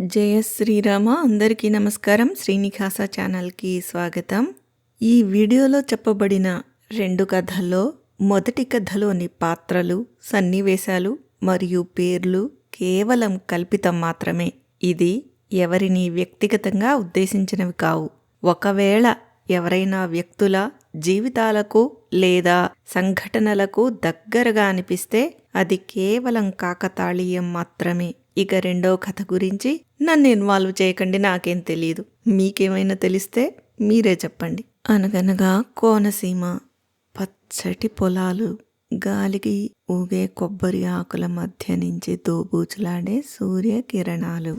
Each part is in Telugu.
జయ శ్రీరామ అందరికీ నమస్కారం. శ్రీనివాస ఛానల్కి స్వాగతం. ఈ వీడియోలో చెప్పబడిన రెండు కథల్లో మొదటి కథలోని పాత్రలు సన్నివేశాలు మరియు పేర్లు కేవలం కల్పితం మాత్రమే. ఇది ఎవరిని వ్యక్తిగతంగా ఉద్దేశించినవి కావు. ఒకవేళ ఎవరైనా వ్యక్తుల జీవితాలకు లేదా సంఘటనలకు దగ్గరగా అనిపిస్తే అది కేవలం కాకతాళీయం మాత్రమే. ఇక రెండో కథ గురించి నన్ను ఇన్వాల్వ్ చేయకండి నాకేం తెలియదు మీకేమైనా తెలిస్తే మీరే చెప్పండి. అనగనగా కోనసీమ పచ్చటి పొలాలు గాలికి ఊగే కొబ్బరి ఆకుల మధ్య నుంచి దోబూచులాడే సూర్యకిరణాలు.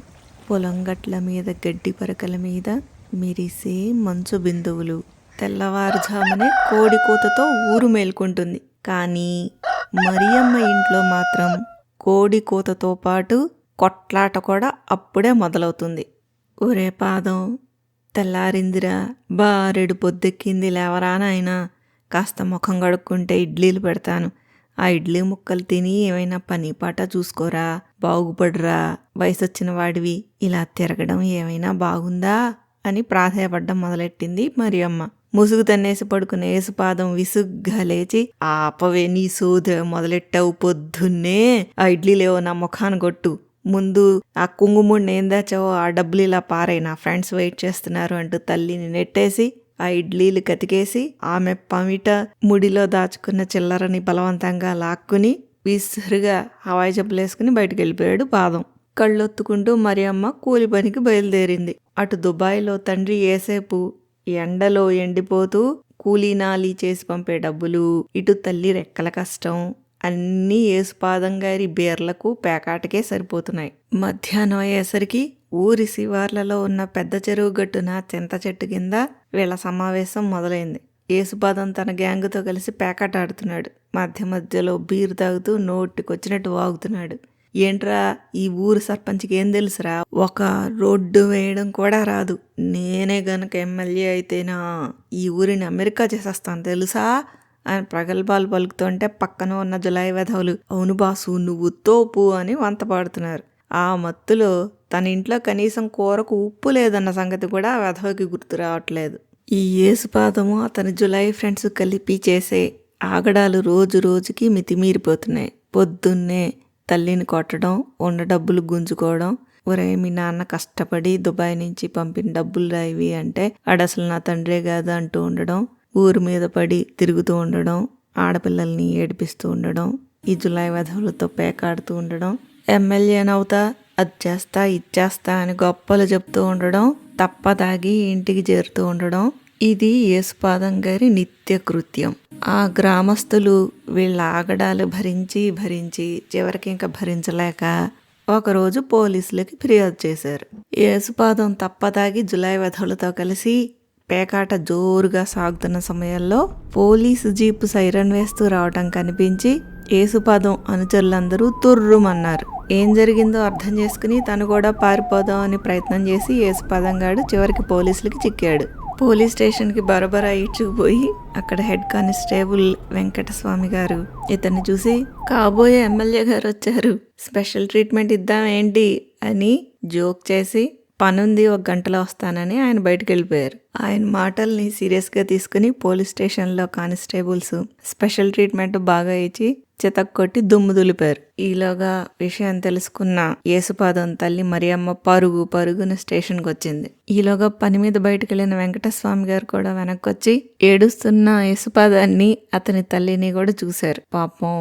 పొలం గట్ల మీద గడ్డి పరకల మీద మెరిసే మంచు బిందువులు. తెల్లవారుజామునే కోడి కూతతో ఊరు మేల్కొంటుంది. కానీ మరియమ్మ ఇంట్లో మాత్రం కోడి కూతతో పాటు కొట్లాట కూడా అప్పుడే మొదలవుతుంది. ఒరే పాదం తెల్లారిందిరా బారెడు పొద్దెక్కింది లేవరా నాయనా? కాస్త ముఖం కడుక్కుంటే ఇడ్లీలు పెడతాను. ఆ ఇడ్లీ ముక్కలు తిని ఏమైనా పని పాట చూసుకోరా? బాగుపడరా వయసు వచ్చిన వాడివి ఇలా తిరగడం ఏమైనా బాగుందా? అని ప్రాధాయపడ్డం మొదలెట్టింది మరి అమ్మ ముసుగు తన్నేసి పడుకున్న ఏసుపాదం విసుగ్గా లేచి ఆపవే నీ సోద మొదలెట్టావు పొద్దున్నే. ఆ ఇడ్లీలేవో నా ముఖాన్ని కొట్టు ముందు ఆ కుంగుముడిని ఏం దాచావో ఆ డబ్బులు ఇలా పారాయి నా ఫ్రెండ్స్ వెయిట్ చేస్తున్నారు అంటూ తల్లిని నెట్టేసి ఆ ఇడ్లీలు కతికేసి ఆమె పమిట ముడిలో దాచుకున్న చిల్లరని బలవంతంగా లాక్కుని విసురుగా హవాయి చెప్పులు వేసుకుని బయటకు వెళ్ళిపోయాడు పాదం. కళ్ళొత్తుకుంటూ మరి అమ్మ కూలి పనికి బయలుదేరింది. అటు దుబాయ్లో తండ్రి ఏసేపు ఎండలో ఎండిపోతూ కూలీనాలి చేసి పంపే డబ్బులు ఇటు తల్లి రెక్కల కష్టం అన్నీ ఏసుపాదం గారి బీర్లకు పేకాటకే సరిపోతున్నాయి. మధ్యాహ్నం అయ్యేసరికి ఊరి శివార్లలో ఉన్న పెద్ద చెరువు గట్టున చింత చెట్టు కింద వీళ్ళ సమావేశం మొదలైంది. ఏసుపాదం తన గ్యాంగుతో కలిసి పేకాట ఆడుతున్నాడు మధ్య మధ్యలో బీరు తాగుతూ నోటికొచ్చినట్టు వాగుతున్నాడు. ఏంట్రా ఈ ఊరు సర్పంచ్కి ఏం తెలుసురా? ఒక రోడ్డు వేయడం కూడా రాదు. నేనే గనక ఎమ్మెల్యే అయితేనా? ఈ ఊరిని అమెరికా చేసేస్తాను. తెలుసా? అని ప్రగల్భాలు పలుకుతుంటే పక్కన ఉన్న జులాయి వెధవులు అవును బాసు నువ్వు తోపు అని వంత పాడుతున్నారు. ఆ మత్తులో తన ఇంట్లో కనీసం కూరకు ఉప్పు లేదన్న సంగతి కూడా ఆ వెధవకి గుర్తు రావట్లేదు. ఈ ఏసుపాదము అతని జులై ఫ్రెండ్స్ కలిపి చేసే ఆగడాలు రోజు రోజుకి మితిమీరిపోతున్నాయి. పొద్దున్నే తల్లిని కొట్టడం ఉన్న డబ్బులు గుంజుకోవడం ఒరే మీ నాన్న కష్టపడి దుబాయ్ నుంచి పంపిన డబ్బులు రాయివి అంటే అడసలు నా తండ్రే కాదు అంటూ ఉండడం ఊరి మీద పడి తిరుగుతూ ఉండడం ఆడపిల్లల్ని ఏడిపిస్తూ ఉండడం ఈ జులై వెధవులతో పేకాడుతూ ఉండడం ఎమ్మెల్యేనవుతా అది చేస్తా ఇచ్చేస్తా అని గొప్పలు చెప్తూ ఉండడం తప్పదాగి ఇంటికి చేరుతూ ఉండడం ఇది యేసుపాదం గారి నిత్య కృత్యం. ఆ గ్రామస్తులు వీళ్ళ ఆగడాలు భరించి భరించి చివరికి ఇంకా భరించలేక ఒకరోజు పోలీసులకి ఫిర్యాదు చేశారు. యేసుపాదం తప్పదాగి జులై వెధవులతో కలిసి పేకాట జోరుగా సాగుతున్న సమయంలో పోలీసు జీపు సైరన్ వేస్తూ రావటం కనిపించి ఏసుపాదం అనుచరులందరూ తుర్రుమన్నారు. ఏం జరిగిందో అర్థం చేసుకుని తను కూడా పారిపోదాం అని ప్రయత్నం చేసి ఏసుపాదం గాడు చివరికి పోలీసులకి చిక్కాడు. పోలీస్ స్టేషన్కి బరబరా ఇచ్చుకుపోయి అక్కడ హెడ్ కానిస్టేబుల్ వెంకటస్వామి గారు ఇతన్ని చూసి కాబోయే ఎమ్మెల్యే గారు వచ్చారు. స్పెషల్ ట్రీట్మెంట్ ఇద్దాం ఏంటి? అని జోక్ చేసి పనుంది ఒక గంటలో వస్తానని ఆయన బయటకు వెళ్ళిపోయారు ఆయన మాటల్ని సీరియస్గా తీసుకుని పోలీస్ స్టేషన్లో కానిస్టేబుల్స్ స్పెషల్ ట్రీట్మెంట్ బాగా ఇచ్చి చితక్కొట్టి దుమ్ము దులిపారు. ఈలోగా విషయం తెలుసుకున్న యేసుపాదం తల్లి మరియమ్మ పరుగు పరుగున స్టేషన్కి వచ్చింది ఈలోగా పని మీద బయటకు వెళ్ళిన వెంకటస్వామి గారు కూడా వెనక్కి వచ్చి ఏడుస్తున్న యేసుపాదాన్ని అతని తల్లిని కూడా చూశారు. పాపం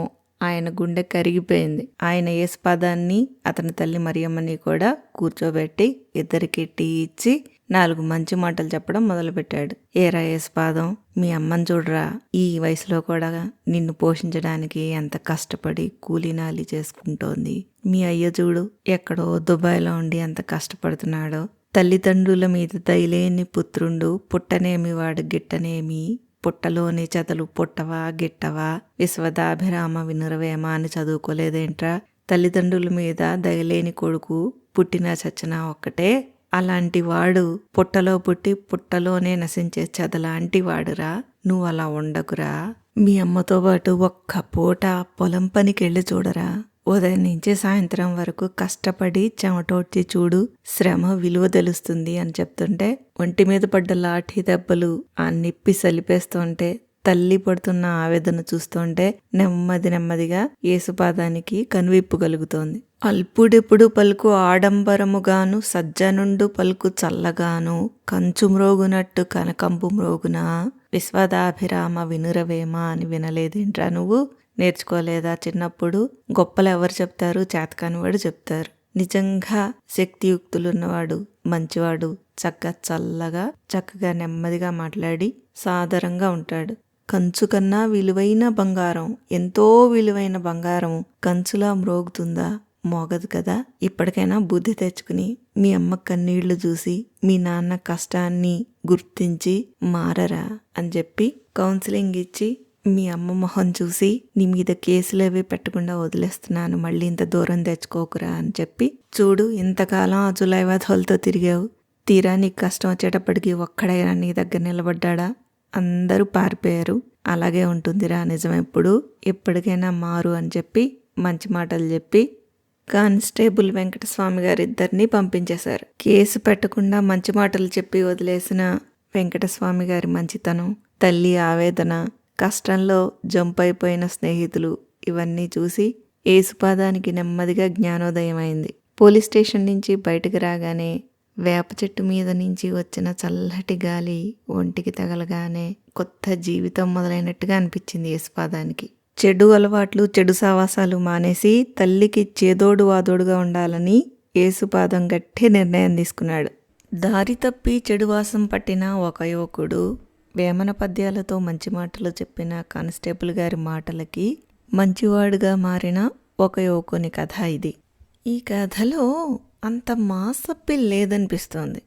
ఆయన గుండె కరిగిపోయింది. ఆయన యేసుపాదాన్ని అతని తల్లి మరియమ్మని కూడా కూర్చోబెట్టి ఇద్దరికి టీ ఇచ్చి నాలుగు మంచి మాటలు చెప్పడం మొదలుపెట్టాడు. ఏరా యేసుపాదం మీ అమ్మని చూడరా. ఈ వయసులో కూడా నిన్ను పోషించడానికి ఎంత కష్టపడి కూలీనాలి చేసుకుంటోంది. మీ అయ్య చూడు ఎక్కడో దుబాయ్లో ఉండి ఎంత కష్టపడుతున్నాడో. తల్లిదండ్రుల మీద దయలేని పుత్రుండు పుట్టనేమి వాడు గిట్టనేమి పుట్టలోని చతలు పుట్టవా గిట్టవా విశ్వదాభిరామ వినురవేమ అని చదువుకోలేదేంట్రా? తల్లిదండ్రుల మీద దయలేని కొడుకు పుట్టినా చచ్చినా ఒక్కటే. అలాంటి వాడు పుట్టలో పుట్టి పుట్టలోనే నశించే చదలాంటి వాడురా. నువ్వు అలా ఉండకురా. మీ అమ్మతో పాటు ఒక్క పూట పొలం పనికి వెళ్ళి చూడరా. ఉదయం నుంచి సాయంత్రం వరకు కష్టపడి చెమటోడ్చి చూడు శ్రమ విలువ తెలుస్తుంది అని చెప్తుంటే ఒంటి మీద పడ్డ లాఠీ దెబ్బలు ఆ నిప్పి సలిపేస్తుంటే తల్లి పడుతున్న ఆవేదన చూస్తుంటే నెమ్మది నెమ్మదిగా యేసుపాదానికి కనువిప్పు కలుగుతోంది. అల్పుడెప్పుడు పలుకు ఆడంబరముగాను సజ్జనుండు పలుకు చల్లగాను కంచు మ్రోగునట్టు కనకంపు మ్రోగున విశ్వదాభిరామ వినురవేమ అని వినలేదేంట్రా నువ్వు? నేర్చుకోలేదా? చిన్నప్పుడు గొప్పలు ఎవరు చెప్తారు? చేతకానివాడు చెప్తారు. నిజంగా శక్తియుక్తులున్నవాడు మంచివాడు చక్కగా చల్లగా చక్కగా నెమ్మదిగా మాట్లాడి సాదరంగా ఉంటాడు. కంచు కన్నా విలువైన బంగారం ఎంతో విలువైన బంగారం కంచులా మ్రోగుతుందా? మోగదు కదా. ఇప్పటికైనా బుద్ధి తెచ్చుకుని మీ అమ్మ కన్నీళ్ళు చూసి మీ నాన్న కష్టాన్ని గుర్తించి మారరా అని చెప్పి కౌన్సిలింగ్ ఇచ్చి మీ అమ్మ మొహం చూసి నీ మీద కేసులు అవి పెట్టకుండా వదిలేస్తున్నాను మళ్ళీ ఇంత దూరం తెచ్చుకోకురా అని చెప్పి చూడు ఇంతకాలం ఆ జులైవాధోలతో తిరిగావు. తీరా నీకు కష్టం వచ్చేటప్పటికి ఒక్కడైనా నీ దగ్గర నిలబడ్డాడా? అందరూ పారిపోయారు. అలాగే ఉంటుందిరా నిజం ఎప్పుడు? ఎప్పటికైనా మారు అని చెప్పి మంచి మాటలు చెప్పి కానిస్టేబుల్ వెంకటస్వామి గారి ఇద్దరిని పంపించేశారు. కేసు పెట్టకుండా మంచి మాటలు చెప్పి వదిలేసిన వెంకటస్వామి గారి మంచితనం తల్లి ఆవేదన కష్టంలో జంప్ అయిపోయిన స్నేహితులు ఇవన్నీ చూసి ఏసుపాదానికి నెమ్మదిగా జ్ఞానోదయం అయింది పోలీస్ స్టేషన్ నుంచి బయటకు రాగానే వేప చెట్టు మీద నుంచి వచ్చిన చల్లటి గాలి ఒంటికి తగలగానే కొత్త జీవితం మొదలైనట్టుగా అనిపించింది యేసుపాదానికి చెడు అలవాట్లు చెడు సావాసాలు మానేసి తల్లికి చేదోడు వాదోడుగా ఉండాలని యేసుపాదం గట్టి నిర్ణయం తీసుకున్నాడు. దారి తప్పి చెడు వాసం పట్టిన ఒక యువకుడు వేమన పద్యాలతో మంచి మాటలు చెప్పిన కానిస్టేబుల్ గారి మాటలకి మంచివాడుగా మారిన ఒక యువకుని కథ ఇది. ఈ కథలో అంత మాసప్పి లేదనిపిస్తోంది.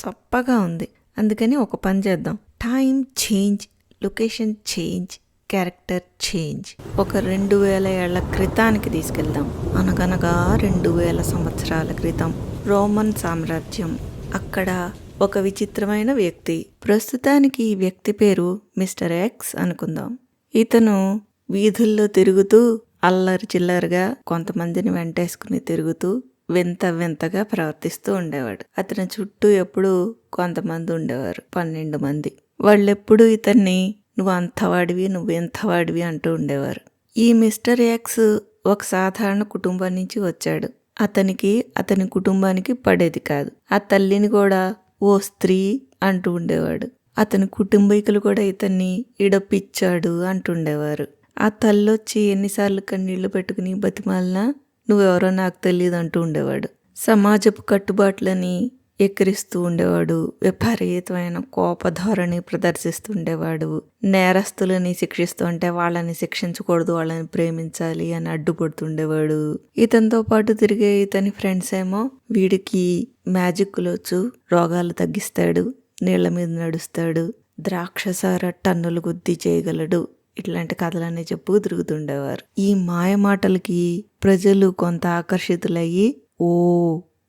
చప్పగా ఉంది. అందుకని ఒక పని చేద్దాం. Time change location change character change. ఒక రెండు వేల ఏళ్ళ క్రితానికి తీసుకెళ్దాం. అనగనగా రెండు వేల సంవత్సరాల క్రితం రోమన్ సామ్రాజ్యం అక్కడ ఒక విచిత్రమైన వ్యక్తి. ప్రస్తుతానికి ఈ వ్యక్తి పేరు మిస్టర్ ఎక్స్ అనుకుందాం. ఇతను వీధుల్లో తిరుగుతూ అల్లరి చిల్లరగా కొంతమందిని వెంటేసుకుని తిరుగుతూ వింత వింతగా ప్రవర్తిస్తూ ఉండేవాడు. అతని చుట్టూ ఎప్పుడూ కొంతమంది ఉండేవారు. పన్నెండు మంది. వాళ్ళెప్పుడు ఇతన్ని నువ్వు అంతవాడివి నువ్వు ఇంతవాడివి అంటూ ఉండేవారు. ఈ మిస్టర్ ఎక్స్ ఒక సాధారణ కుటుంబం నుంచి వచ్చాడు. అతనికి అతని కుటుంబానికి పడేది కాదు. ఆ తల్లిని కూడా ఓ స్త్రీ అంటూ ఉండేవాడు. అతని కుటుంబీకులు కూడా ఇతన్ని ఇడపిచ్చాడు అంటుండేవారు ఆ తల్లొచ్చి ఎన్నిసార్లు కన్నీళ్ళు పెట్టుకుని బతిమాలినా నువ్వెవరో నాకు తెలియదు అంటూ ఉండేవాడు. సమాజపు కట్టుబాట్లని ఎక్కిరిస్తూ ఉండేవాడు. విపరీతమైన కోపధోరణి ప్రదర్శిస్తుండేవాడు నేరస్తులని శిక్షిస్తూ అంటే వాళ్ళని శిక్షించకూడదు వాళ్ళని ప్రేమించాలి అని అడ్డుపడుతుండేవాడు ఇతనితో పాటు తిరిగే ఇతని ఫ్రెండ్స్ ఏమో వీడికి మ్యాజిక్లు వచ్చు రోగాలు తగ్గిస్తాడు నీళ్ళ మీద నడుస్తాడు ద్రాక్షసార టన్నులు గుద్ది చేయగలడు. ఇట్లాంటి కథలన్నీ చెప్పు తిరుగుతుండేవారు ఈ మాయ మాటలకి ప్రజలు కొంత ఆకర్షితులయ్యి ఓ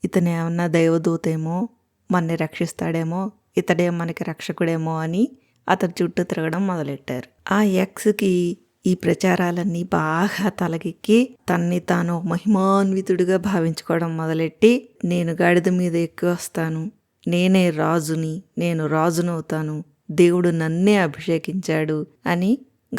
ఇతను ఏమన్నా దైవదూతేమో మనని రక్షిస్తాడేమో ఇతడే మనకి రక్షకుడేమో అని అతని చుట్టూ తిరగడం మొదలెట్టారు. ఆ ఎక్స్కి ఈ ప్రచారాలన్నీ బాగా తలకెక్కి తన్ని తాను మహిమాన్వితుడిగా భావించుకోవడం మొదలెట్టి నేను గాడిద మీద ఎక్కి వస్తాను నేనే రాజుని నేను రాజునవుతాను దేవుడు నన్నే అభిషేకించాడు అని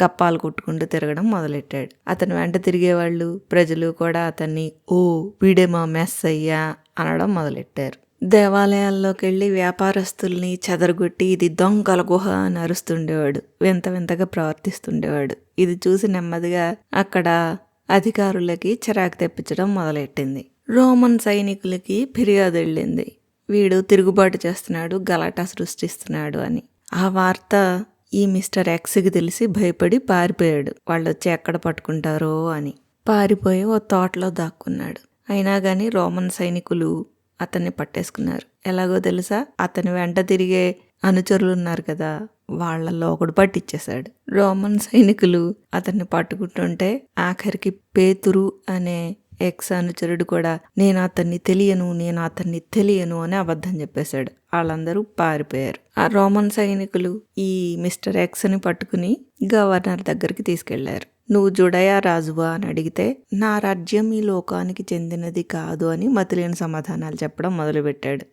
గప్పాలు కొట్టుకుంటూ తిరగడం మొదలెట్టాడు. అతను వెంట తిరిగేవాళ్ళు ప్రజలు కూడా అతన్ని ఓ వీడే మా మెస్ అయ్యా అనడం మొదలెట్టారు. దేవాలయాల్లోకి వెళ్ళి వ్యాపారస్తుల్ని చెదరగొట్టి ఇది దొంగల గుహ అని అరుస్తుండేవాడు. వింత వింతగా ప్రవర్తిస్తుండేవాడు. ఇది చూసి నెమ్మదిగా అక్కడ అధికారులకి చిరాకు తెప్పించడం మొదలెట్టింది. రోమన్ సైనికులకి ఫిర్యాదు వెళ్ళింది వీడు తిరుగుబాటు చేస్తున్నాడు గలాటా సృష్టిస్తున్నాడు అని. ఆ వార్త ఈ మిస్టర్ ఎక్స్కి తెలిసి భయపడి పారిపోయాడు. వాళ్ళు వచ్చి ఎక్కడ పట్టుకుంటారో అని. పారిపోయి ఓ తోటలో దాక్కున్నాడు. అయినా కానీ రోమన్ సైనికులు అతన్ని పట్టేసుకున్నారు. ఎలాగో తెలుసా? అతని వెంట తిరిగే అనుచరులు ఉన్నారు కదా వాళ్ళలో ఒకడు పట్టించేశాడు రోమన్ సైనికులు అతన్ని పట్టుకుంటుంటే ఆఖరికి పేతురు అనే ఎక్స్ అనుచరుడు కూడా నేను అతన్ని తెలియను నేను అతన్ని తెలియను అని అబద్ధం చెప్పేశాడు. వాళ్ళందరూ పారిపోయారు. ఆ రోమన్ సైనికులు ఈ మిస్టర్ ఎక్స్ని పట్టుకుని గవర్నర్ దగ్గరికి తీసుకెళ్ళారు. నువ్వు జుడయా రాజువా అని అడిగితే నా రాజ్యం ఈ లోకానికి చెందినది కాదు అని మతిలేని సమాధానాలు చెప్పడం మొదలుపెట్టాడు.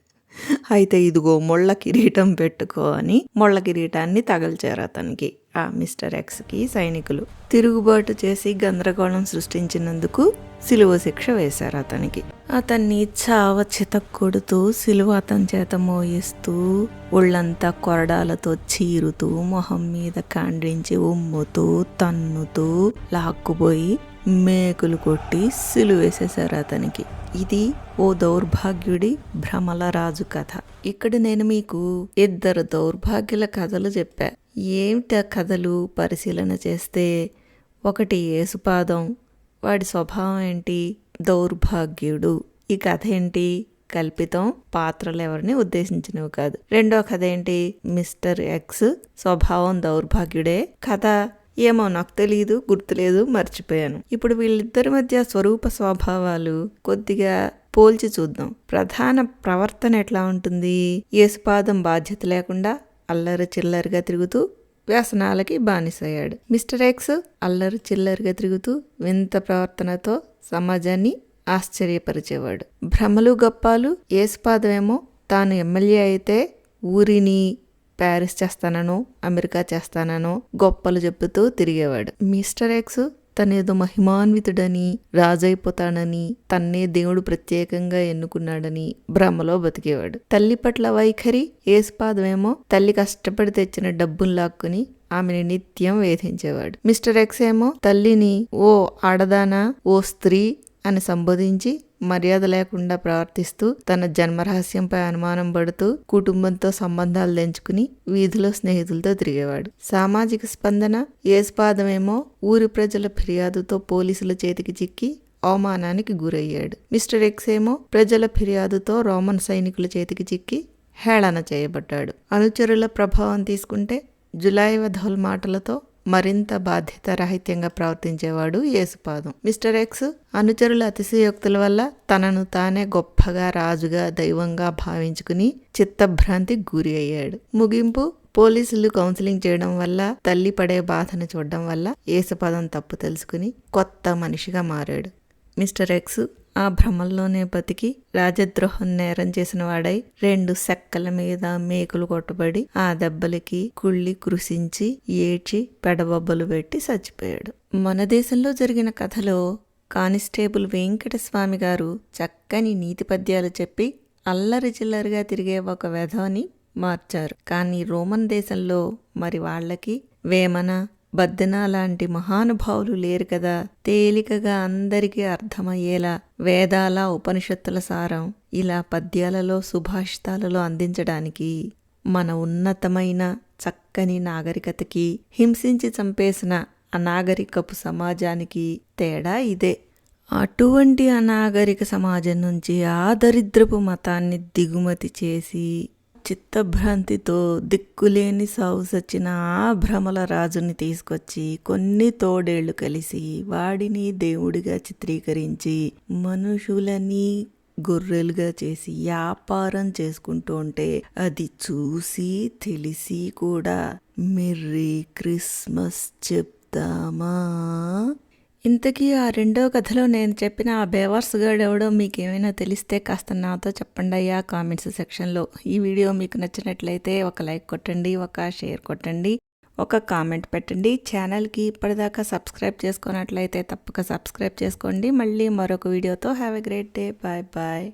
అయితే ఇదిగో ముళ్ళ కిరీటం పెట్టుకో అని మొళ్ళ కిరీటాన్ని తగల్చారు అతనికి. ఆ మిస్టర్ ఎక్స్కి సైనికులు తిరుగుబాటు చేసి గందరగోళం సృష్టించినందుకు సిలువ శిక్ష వేశారు అతనికి. అతన్ని చావ చిత కొడుతూ సిలువ అతని చేత మోయిస్తూ ఒళ్ళంతా కొరడాలతో చీరుతూ మొహం మీద కాండ్రించి ఉమ్ముతూ తన్నుతూ లాక్కుపోయి మేకులు కొట్టి సిలువేసేశారు అతనికి. ఇది ఓ దౌర్భాగ్యుడి భ్రమల రాజు కథ. ఇక్కడ నేను మీకు ఇద్దరు దౌర్భాగ్యుల కథలు చెప్పా. ఏమిటి కథలు పరిశీలన చేస్తే? ఒకటి ఏసుపాదం. వాడి స్వభావం ఏంటి? దౌర్భాగ్యుడు. ఈ కథ ఏంటి? కల్పితం పాత్రలు ఎవరిని ఉద్దేశించినవి కాదు. రెండో కథ ఏంటి? మిస్టర్ ఎక్స్ స్వభావం దౌర్భాగ్యుడే. కథ ఏమో నాకు తెలియదు గుర్తులేదు మర్చిపోయాను. ఇప్పుడు వీళ్ళిద్దరి మధ్య స్వరూప స్వభావాలు కొద్దిగా పోల్చి చూద్దాం. ప్రధాన ప్రవర్తన ఎట్లా ఉంటుంది? యేసుపాదం బాధ్యత లేకుండా అల్లరి చిల్లరిగా తిరుగుతూ వ్యసనాలకి బానిసయ్యాడు. మిస్టర్ ఎక్స్ అల్లరి చిల్లరిగా తిరుగుతూ వింత ప్రవర్తనతో సమాజాన్ని ఆశ్చర్యపరిచేవాడు. భ్రమలు గప్పాలు ఏసుపాదమేమో తాను ఎమ్మెల్యే అయితే ఊరిని ప్యారిస్ చేస్తాననో అమెరికా చేస్తాననో గొప్పలు చెబుతూ తిరిగేవాడు. మిస్టర్ ఎక్స్ తనేదో మహిమాన్వితుడని రాజైపోతాడని తన్నే దేవుడు ప్రత్యేకంగా ఎన్నుకున్నాడని భ్రమలో బతికేవాడు. తల్లి పట్ల వైఖరి ఏసుపాదమేమో తల్లి కష్టపడి తెచ్చిన డబ్బులు లాక్కుని ఆమెని నిత్యం వేధించేవాడు. మిస్టర్ ఎక్స్ ఏమో తల్లిని ఓ ఆడదానా ఓ స్త్రీ అని సంబోధించి మర్యాద లేకుండా ప్రవర్తిస్తూ తన జన్మరహస్యంపై అనుమానం పడుతూ కుటుంబంతో సంబంధాలు తెంచుకుని వీధిలో స్నేహితులతో తిరిగేవాడు. సామాజిక స్పందన ఏస్పాదమేమో ఊరి ప్రజల ఫిర్యాదుతో పోలీసుల చేతికి చిక్కి అవమానానికి గురయ్యాడు. మిస్టర్ ఎక్స్ ఏమో ప్రజల ఫిర్యాదుతో రోమన్ సైనికుల చేతికి చిక్కి హేళన చేయబడ్డాడు. అనుచరుల ప్రభావం తీసుకుంటే జులై వధోల్ మాటలతో మరింత బాధ్యత రాహిత్యంగా ప్రవర్తించేవాడు యేసుపాదం. మిస్టర్ ఎక్స్ అనుచరుల అతిశయోక్తుల వల్ల తనను తానే గొప్పగా రాజుగా దైవంగా భావించుకుని చిత్తభ్రాంతి గురి అయ్యాడు. ముగింపు పోలీసులు కౌన్సిలింగ్ చేయడం వల్ల తల్లి పడే బాధను చూడడం వల్ల యేసుపాదం తప్పు తెలుసుకుని కొత్త మనిషిగా మారాడు. మిస్టర్ ఎక్స్ ఆ భ్రమల్లోనే బతికి రాజద్రోహం నేరం చేసిన వాడై రెండు సెక్కల మీద మేకులు కొట్టబడి ఆ దెబ్బలకి కుళ్ళి కృషించి ఏడ్చి పెడబొబ్బలు పెట్టి చచ్చిపోయాడు. మన దేశంలో జరిగిన కథలో కానిస్టేబుల్ వెంకటస్వామి గారు చక్కని నీతి పద్యాలు చెప్పి అల్లరి చిల్లరిగా తిరిగే ఒక వెధవని మార్చారు. కానీ రోమన్ దేశంలో మరి వాళ్ళకి వేమన బద్దెన లాంటి మహానుభావులు లేరు కదా. తేలికగా అందరికీ అర్థమయ్యేలా వేదాల ఉపనిషత్తుల సారం ఇలా పద్యాలలో సుభాషితాలలో అందించడానికి మన ఉన్నతమైన చక్కని నాగరికతకి హింసించి చంపేసిన అనాగరికపు సమాజానికి తేడా ఇదే. అటువంటి అనాగరిక సమాజం నుంచి ఆ దరిద్రపు మతాన్ని దిగుమతి చేసి చిత్తభ్రాంతితో దిక్కులేని సాగు సచ్చిన ఆ భ్రమల రాజుని తీసుకొచ్చి కొన్ని తోడేళ్ళు కలిసి వాడిని దేవుడిగా చిత్రీకరించి మనుషులని గొర్రెలుగా చేసి వ్యాపారం చేసుకుంటూ ఉంటే అది చూసి తెలిసి కూడా మెర్రీ క్రిస్మస్ చెప్తామా? ఇంతకీ ఆ రెండో కథలో నేను చెప్పిన ఆ బేవర్స్ గర్డ్ ఎవడో మీకు ఏమైనా తెలిస్తే కాస్త నాతో చెప్పండి అయ్యా కామెంట్స్ సెక్షన్లో. ఈ వీడియో మీకు నచ్చినట్లయితే ఒక లైక్ కొట్టండి ఒక షేర్ కొట్టండి ఒక కామెంట్ పెట్టండి. ఛానల్కి ఇప్పటిదాకా సబ్స్క్రైబ్ చేసుకున్నట్లయితే తప్పక సబ్స్క్రైబ్ చేసుకోండి. మళ్ళీ మరొక వీడియోతో have a great day. Bye bye.